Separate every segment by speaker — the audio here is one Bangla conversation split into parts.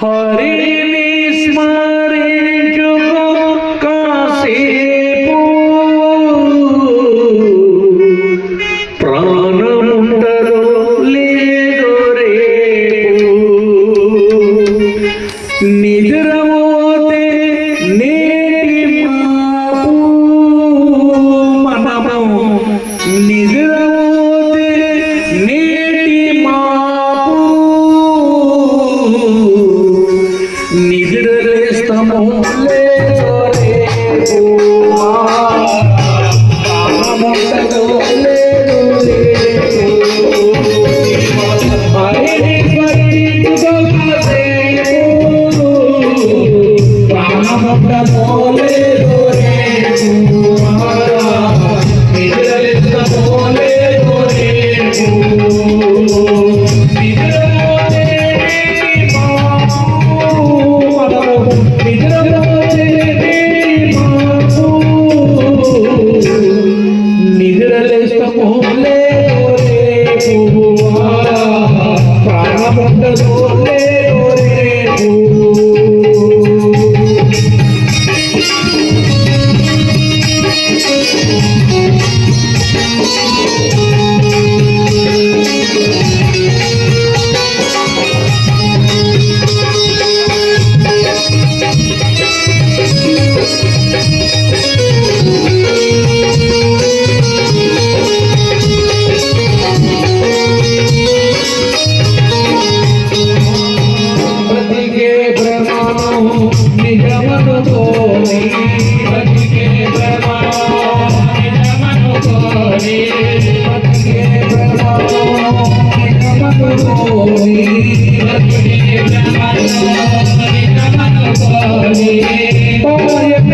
Speaker 1: Hare Krishna Oh, yeah.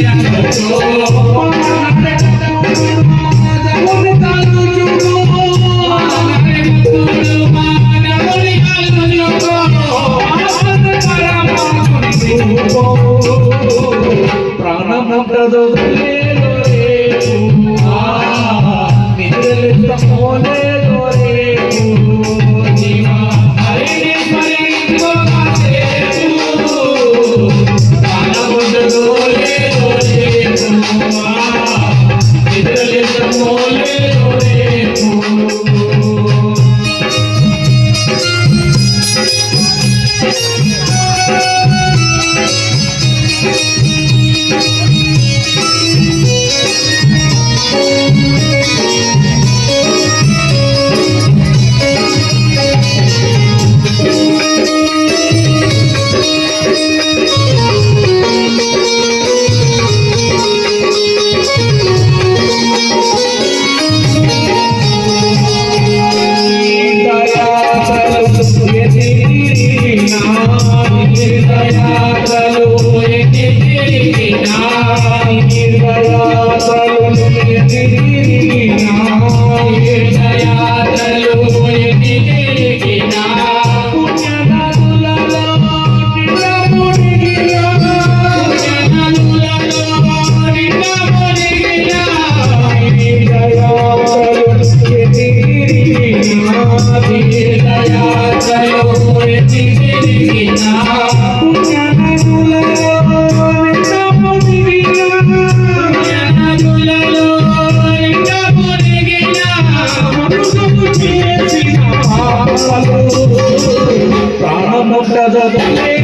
Speaker 1: চলো நீர் মুক্ত